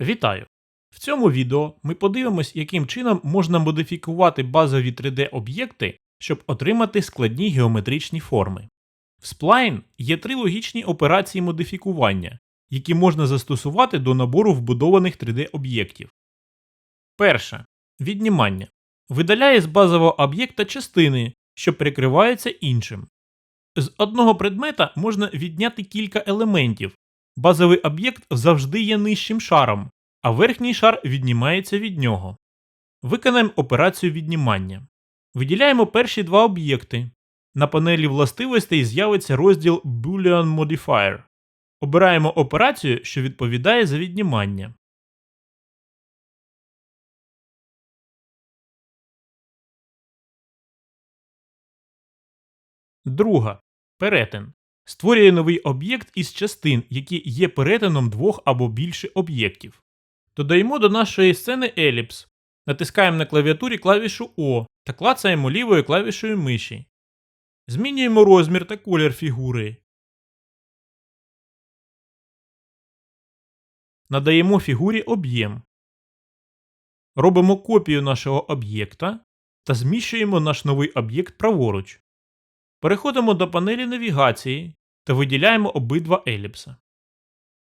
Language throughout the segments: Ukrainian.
Вітаю! В цьому відео ми подивимось, яким чином можна модифікувати базові 3D-об'єкти, щоб отримати складні геометричні форми. В Spline є три логічні операції модифікування, які можна застосувати до набору вбудованих 3D-об'єктів. Перша віднімання. Видаляє з базового об'єкта частини, що прикриваються іншим. З одного предмета можна відняти кілька елементів. Базовий об'єкт завжди є нижчим шаром, а верхній шар віднімається від нього. Виконаємо операцію віднімання. Виділяємо перші два об'єкти. На панелі властивостей з'явиться розділ Boolean Modifier. Обираємо операцію, що відповідає за віднімання. Друга. Перетин. Створює новий об'єкт із частин, які є перетином двох або більше об'єктів. Додаємо до нашої сцени еліпс. Натискаємо на клавіатурі клавішу О та клацаємо лівою клавішою миші. Змінюємо розмір та колір фігури. Надаємо фігурі об'єм. Робимо копію нашого об'єкта та зміщуємо наш новий об'єкт праворуч. Переходимо до панелі навігації та виділяємо обидва еліпса.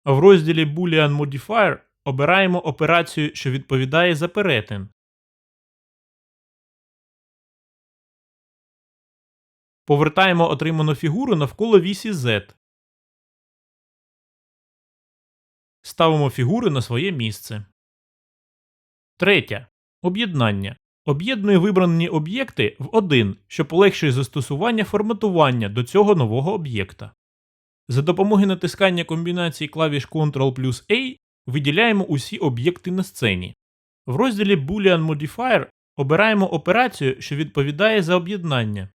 В розділі Boolean Modifier обираємо операцію, що відповідає за перетин. Повертаємо отриману фігуру навколо вісі Z. Ставимо фігури на своє місце. Третя. Об'єднання. Об'єднує вибрані об'єкти в один, що полегшує застосування форматування до цього нового об'єкта. За допомогою натискання комбінації клавіш Ctrl плюс A виділяємо усі об'єкти на сцені. В розділі Boolean Modifier обираємо операцію, що відповідає за об'єднання.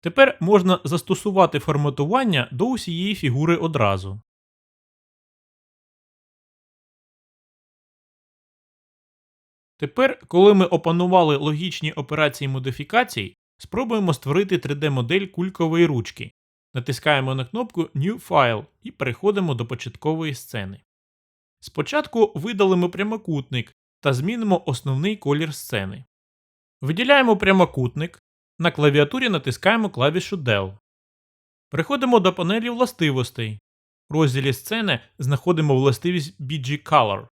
Тепер можна застосувати форматування до усієї фігури одразу. Тепер, коли ми опанували логічні операції модифікацій, спробуємо створити 3D-модель кулькової ручки. Натискаємо на кнопку New File і переходимо до початкової сцени. Спочатку видалимо прямокутник та змінимо основний колір сцени. Виділяємо прямокутник, на клавіатурі натискаємо клавішу Del. Переходимо до панелі властивостей. В розділі сцени знаходимо властивість BG Color.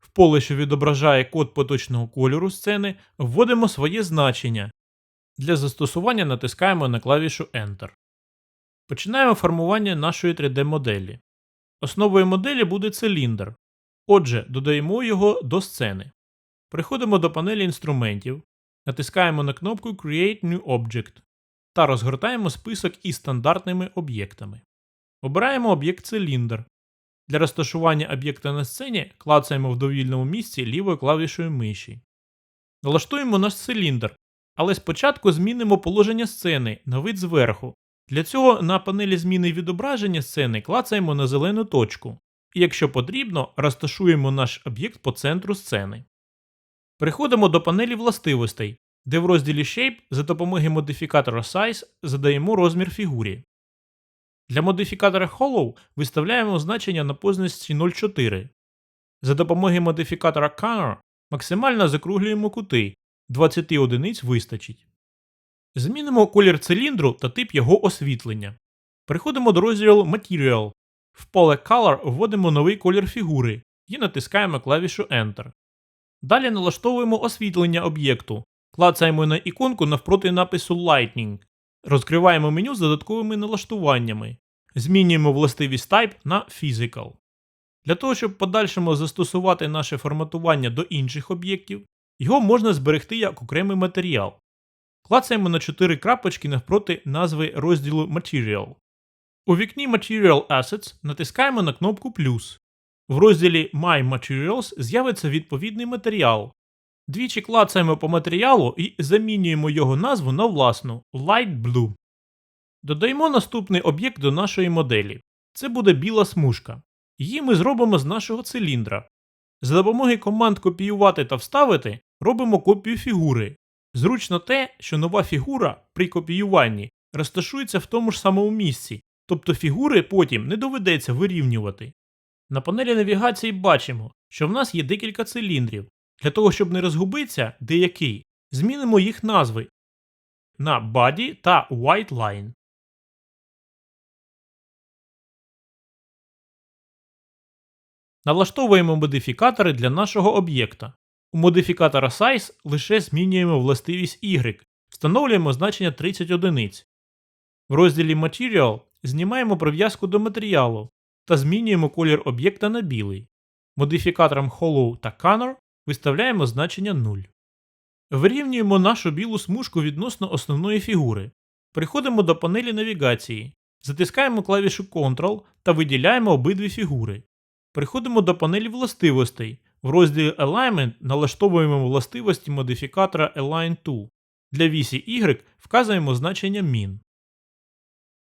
В поле, що відображає код поточного кольору сцени, вводимо своє значення. Для застосування натискаємо на клавішу Enter. Починаємо формування нашої 3D-моделі. Основою моделі буде циліндр. Отже, додаємо його до сцени. Переходимо до панелі інструментів, натискаємо на кнопку Create New Object та розгортаємо список із стандартними об'єктами. Обираємо об'єкт циліндр. Для розташування об'єкта на сцені клацаємо в довільному місці лівою клавішою миші. Налаштуємо наш циліндр, але спочатку змінимо положення сцени на вид зверху. Для цього на панелі зміни відображення сцени клацаємо на зелену точку, і якщо потрібно, розташуємо наш об'єкт по центру сцени. Переходимо до панелі властивостей, де в розділі Shape за допомогою модифікатора Size задаємо розмір фігурі. Для модифікатора Hollow виставляємо значення на позначці 0,4. За допомогою модифікатора Corner максимально закруглюємо кути 20 одиниць вистачить. Змінимо колір циліндру та тип його освітлення. Переходимо до розділу Material. В поле Color вводимо новий колір фігури і натискаємо клавішу Enter. Далі налаштовуємо освітлення об'єкту. Клацаємо на іконку навпроти напису Lightning. Розкриваємо меню з додатковими налаштуваннями. Змінюємо властивість Type на Physical. Для того, щоб подальшому застосувати наше форматування до інших об'єктів, його можна зберегти як окремий матеріал. Клацаємо на 4 крапочки навпроти назви розділу Material. У вікні Material Assets натискаємо на кнопку плюс. В розділі My Materials з'явиться відповідний матеріал. Двічі клацаємо по матеріалу і замінюємо його назву на власну Light Blue. Додаємо наступний об'єкт до нашої моделі. Це буде біла смужка. Її ми зробимо з нашого циліндра. За допомогою команд копіювати та вставити робимо копію фігури. Зручно те, що нова фігура при копіюванні розташується в тому ж самому місці, тобто фігури потім не доведеться вирівнювати. На панелі навігації бачимо, що в нас є декілька циліндрів. Для того, щоб не розгубитися, деякий, змінимо їх назви на Body та White Line. Налаштовуємо модифікатори для нашого об'єкта. У модифікатора Size лише змінюємо властивість Y, встановлюємо значення 30 одиниць. В розділі Material знімаємо прив'язку до матеріалу та змінюємо колір об'єкта на білий. Модифікаторам Hollow та Color виставляємо значення 0. Вирівнюємо нашу білу смужку відносно основної фігури. Переходимо до панелі навігації, затискаємо клавішу Ctrl та виділяємо обидві фігури. Переходимо до панелі властивостей. В розділі Alignment налаштовуємо властивості модифікатора Align to. Для вісі Y вказуємо значення Min.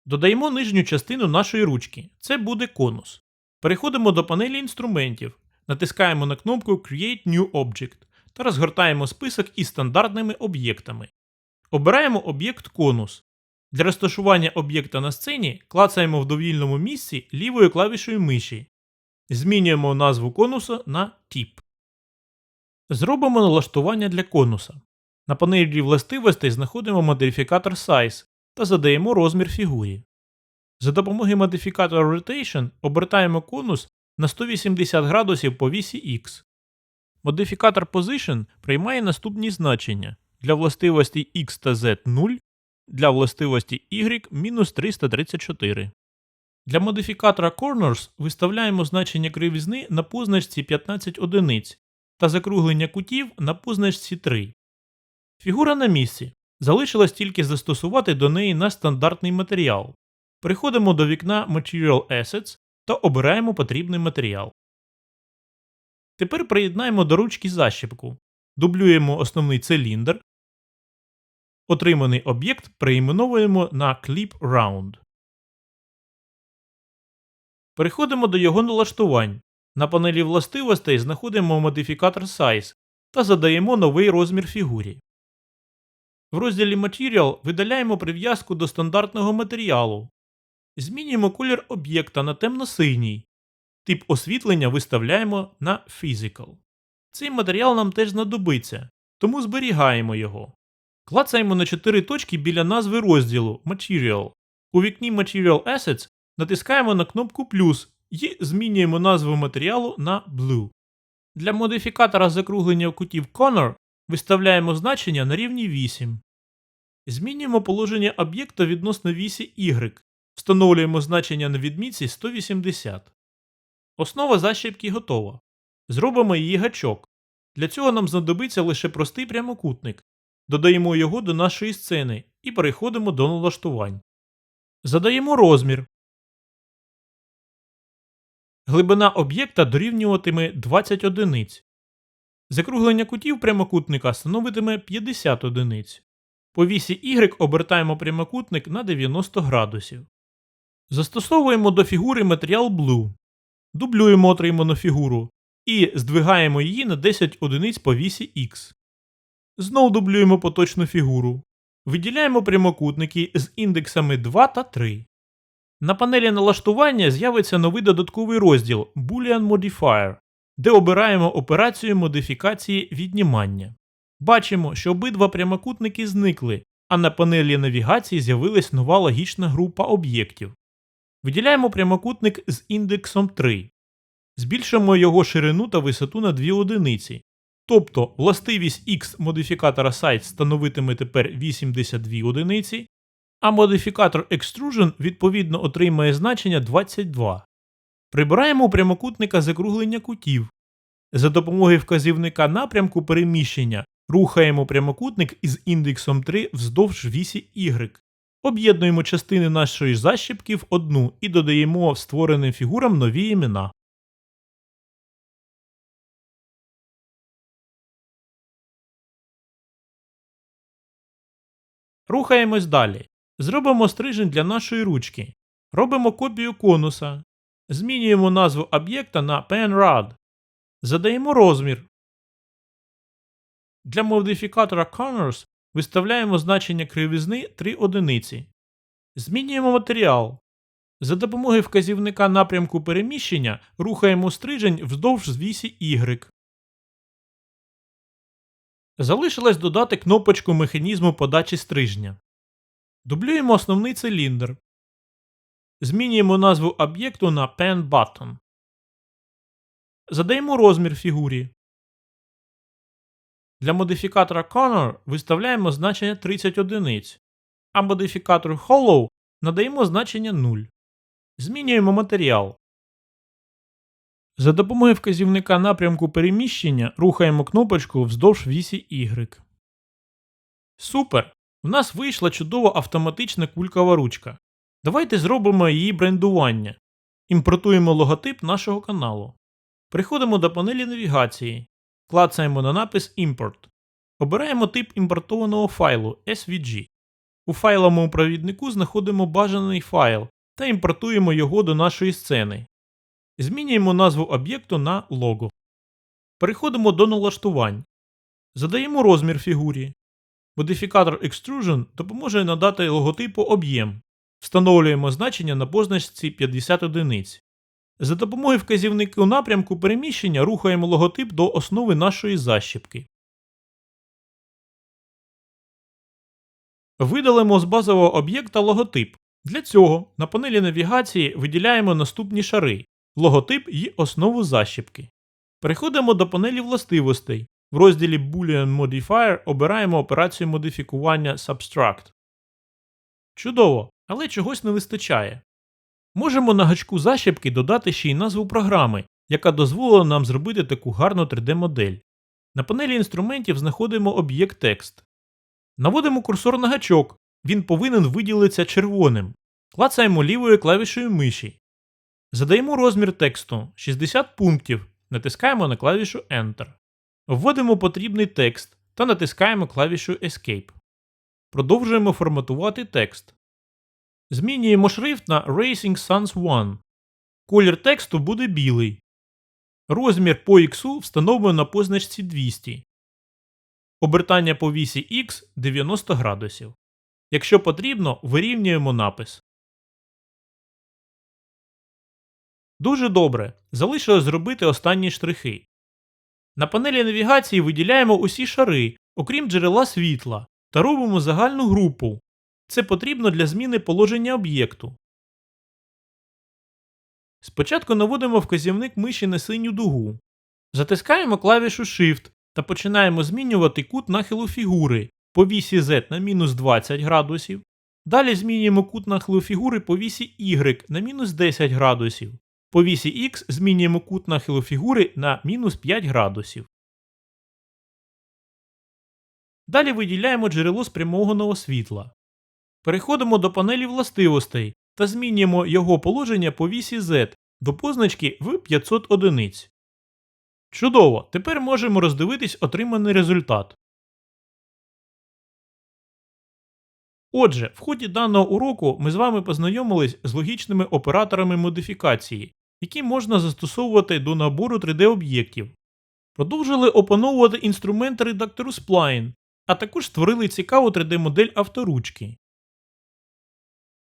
Додаємо нижню частину нашої ручки. Це буде конус. Переходимо до панелі інструментів, натискаємо на кнопку Create New Object та розгортаємо список із стандартними об'єктами. Обираємо об'єкт конус. Для розташування об'єкта на сцені клацаємо в довільному місці лівою клавішою миші. Змінюємо назву конуса на тип. Зробимо налаштування для конуса. На панелі властивостей знаходимо модифікатор Size та задаємо розмір фігурі. За допомогою модифікатора Rotation обертаємо конус на 180 градусів по вісі X. Модифікатор Position приймає наступні значення для властивості X та Z 0, для властивості Y мінус 334. Для модифікатора Corners виставляємо значення кривізни на позначці 15 одиниць та закруглення кутів на позначці 3. Фігура на місці. Залишилось тільки застосувати до неї наш стандартний матеріал. Переходимо до вікна Material Assets та обираємо потрібний матеріал. Тепер приєднаємо до ручки защіпку. Дублюємо основний циліндр. Отриманий об'єкт переіменовуємо на Clip Round. Переходимо до його налаштувань. На панелі властивостей знаходимо модифікатор Size та задаємо новий розмір фігурі. В розділі Material видаляємо прив'язку до стандартного матеріалу. Змінюємо колір об'єкта на темно-синій. Тип освітлення виставляємо на Physical. Цей матеріал нам теж знадобиться, тому зберігаємо його. Клацаємо на 4 точки біля назви розділу Material. У вікні Material Assets натискаємо на кнопку плюс і змінюємо назву матеріалу на Blue. Для модифікатора закруглення кутів Corner виставляємо значення на рівні 8. Змінюємо положення об'єкта відносно вісі Y. Встановлюємо значення на відмітці 180. Основа защіпки готова. Зробимо її гачок. Для цього нам знадобиться лише простий прямокутник. Додаємо його до нашої сцени і переходимо до налаштувань. Задаємо розмір. Глибина об'єкта дорівнюватиме 20 одиниць. Закруглення кутів прямокутника становитиме 50 одиниць. По вісі Y обертаємо прямокутник на 90 градусів. Застосовуємо до фігури матеріал Blue. Дублюємо отриману фігуру і здвигаємо її на 10 одиниць по вісі X. Знов дублюємо поточну фігуру. Виділяємо прямокутники з індексами 2 та 3. На панелі налаштування з'явиться новий додатковий розділ Boolean Modifier, де обираємо операцію модифікації віднімання. Бачимо, що обидва прямокутники зникли, а на панелі навігації з'явилась нова логічна група об'єктів. Виділяємо прямокутник з індексом 3. Збільшимо його ширину та висоту на 2 одиниці. Тобто властивість X модифікатора Size становитиме тепер 82 одиниці, а модифікатор Extrusion відповідно отримає значення 22. Прибираємо у прямокутника закруглення кутів. За допомогою вказівника напрямку переміщення рухаємо прямокутник із індексом 3 вздовж вісі Y. Об'єднуємо частини нашої защіпки в одну і додаємо створеним фігурам нові імена. Рухаємось далі. Зробимо стрижень для нашої ручки. Робимо копію конуса. Змінюємо назву об'єкта на PenRad. Задаємо розмір. Для модифікатора Corners виставляємо значення кривизни 3 одиниці. Змінюємо матеріал. За допомогою вказівника напрямку переміщення рухаємо стрижень вздовж вісі Y. Залишилось додати кнопочку механізму подачі стрижня. Дублюємо основний циліндр. Змінюємо назву об'єкту на Pen Button. Задаємо розмір фігурі. Для модифікатора Color виставляємо значення 30 одиниць, а модифікатору Hollow надаємо значення 0. Змінюємо матеріал. За допомогою вказівника напрямку переміщення рухаємо кнопочку вздовж вісі Y. Супер! У нас вийшла чудова автоматична кулькова ручка. Давайте зробимо її брендування. Імпортуємо логотип нашого каналу. Переходимо до панелі навігації. Клацаємо на напис Import. Обираємо тип імпортованого файлу SVG. У файловому провіднику знаходимо бажаний файл та імпортуємо його до нашої сцени. Змінюємо назву об'єкту на лого. Переходимо до налаштувань. Задаємо розмір фігурі. Модифікатор Extrusion допоможе надати логотипу об'єм. Встановлюємо значення на позначці 50 одиниць. За допомогою вказівнику напрямку переміщення рухаємо логотип до основи нашої защіпки. Видалимо з базового об'єкта логотип. Для цього на панелі навігації виділяємо наступні шари логотип і основу защіпки. Переходимо до панелі властивостей. В розділі Boolean Modifier обираємо операцію модифікування Subtract. Чудово, але чогось не вистачає. Можемо на гачку защіпки додати ще й назву програми, яка дозволила нам зробити таку гарну 3D-модель. На панелі інструментів знаходимо об'єкт текст. Наводимо курсор на гачок, він повинен виділитися червоним. Клацаємо лівою клавішею миші. Задаємо розмір тексту 60 пунктів, натискаємо на клавішу Enter. Вводимо потрібний текст та натискаємо клавішу Escape. Продовжуємо форматувати текст. Змінюємо шрифт на Racing Sans 1. Колір тексту буде білий. Розмір по X встановлено на позначці 200. Обертання по вісі X 90 градусів. Якщо потрібно, вирівнюємо напис. Дуже добре. Залишилось зробити останні штрихи. На панелі навігації виділяємо усі шари, окрім джерела світла, та робимо загальну групу. Це потрібно для зміни положення об'єкту. Спочатку наводимо вказівник миші на синю дугу. Затискаємо клавішу Shift та починаємо змінювати кут нахилу фігури по вісі Z на мінус 20 градусів. Далі змінюємо кут нахилу фігури по вісі Y на мінус 10 градусів. По вісі X змінюємо кут нахилу фігури на мінус 5 градусів. Далі виділяємо джерело спрямованого світла. Переходимо до панелі властивостей та змінюємо його положення по вісі Z до позначки в 500 одиниць. Чудово! Тепер можемо роздивитись отриманий результат. Отже, в ході даного уроку ми з вами познайомились з логічними операторами модифікації, які можна застосовувати до набору 3D-об'єктів. Продовжили опановувати інструменти редактору Spline, а також створили цікаву 3D-модель авторучки.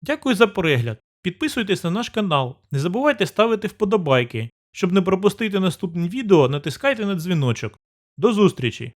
Дякую за перегляд. Підписуйтесь на наш канал, не забувайте ставити вподобайки. Щоб не пропустити наступні відео, натискайте на дзвіночок. До зустрічі!